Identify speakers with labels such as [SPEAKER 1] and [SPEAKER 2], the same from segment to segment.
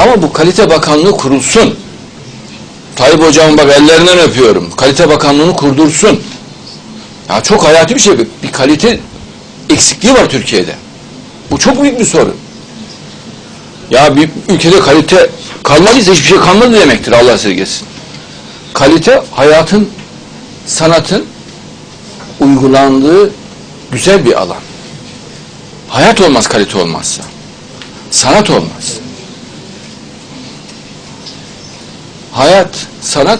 [SPEAKER 1] Ama bu kalite bakanlığı kurulsun. Tayyip hocam bak ellerinden öpüyorum. Kalite bakanlığını kurdursun. Ya çok hayati bir şey. Bir kalite eksikliği var Türkiye'de. Bu çok büyük bir sorun. Ya bir ülkede kalite kalmadıysa hiçbir şey kalmadı demektir Allah esirgesin. Kalite hayatın, sanatın uygulandığı güzel bir alan. Hayat olmaz kalite olmazsa. Sanat olmaz. Hayat, sanat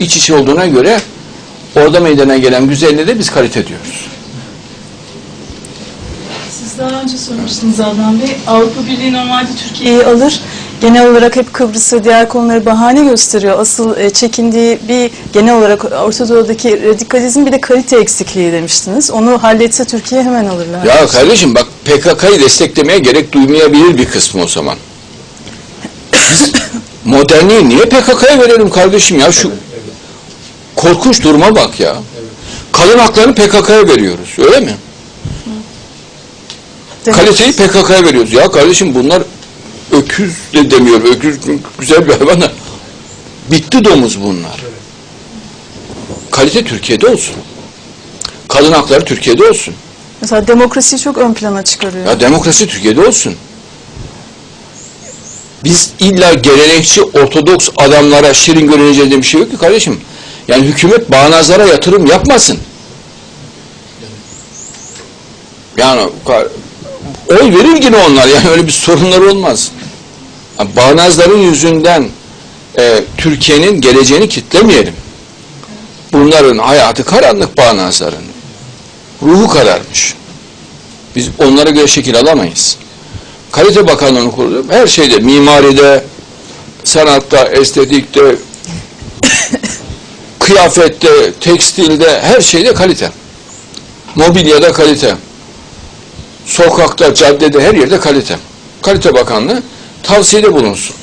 [SPEAKER 1] iç içe olduğuna göre orada meydana gelen güzelliğe de biz kalite diyoruz.
[SPEAKER 2] Siz daha önce sormuştunuz Adnan Bey. Avrupa Birliği normalde Türkiye'yi alır. Genel olarak hep Kıbrıs ve diğer konuları bahane gösteriyor. Asıl e, çekindiği bir genel olarak Orta Doğu'daki radikalizm bir de kalite eksikliği demiştiniz. Onu halletse Türkiye hemen alırlar.
[SPEAKER 1] Ya kardeşim bak PKK'yı desteklemeye gerek duymayabilir bir kısmı o zaman. Biz modernliği niye PKK'ya verelim kardeşim ya şu korkunç duruma bak ya. Kadın haklarını PKK'ya veriyoruz öyle mi?
[SPEAKER 2] Demek-
[SPEAKER 1] Kaliteyi PKK'ya veriyoruz. Ya kardeşim bunlar öküz de demiyorum. Öküz güzel bir hayvan da. Bitti domuz bunlar. Kalite Türkiye'de olsun. Kadın hakları Türkiye'de olsun.
[SPEAKER 2] Mesela demokrasiyi çok ön plana çıkarıyor.
[SPEAKER 1] Ya demokrasi Türkiye'de olsun. Biz illa gelenekçi ortodoks adamlara şirin görüneceğiz diye bir şey yok ki kardeşim. Yani hükümet bağnazlara yatırım yapmasın. Yani oy verir yine onlar yani öyle bir sorunları olmaz. Yani bağnazların yüzünden e, Türkiye'nin geleceğini kitlemeyelim. Bunların hayatı karanlık bağnazların. Ruhu kararmış. Biz onlara göre şekil alamayız. Kalite Bakanlığı'nı kurduk. Her şeyde, mimaride, sanatta, estetikte, kıyafette, tekstilde, her şeyde kalite. Mobilyada kalite. Sokakta, caddede, her yerde kalite. Kalite Bakanlığı tavsiyede bulunsun.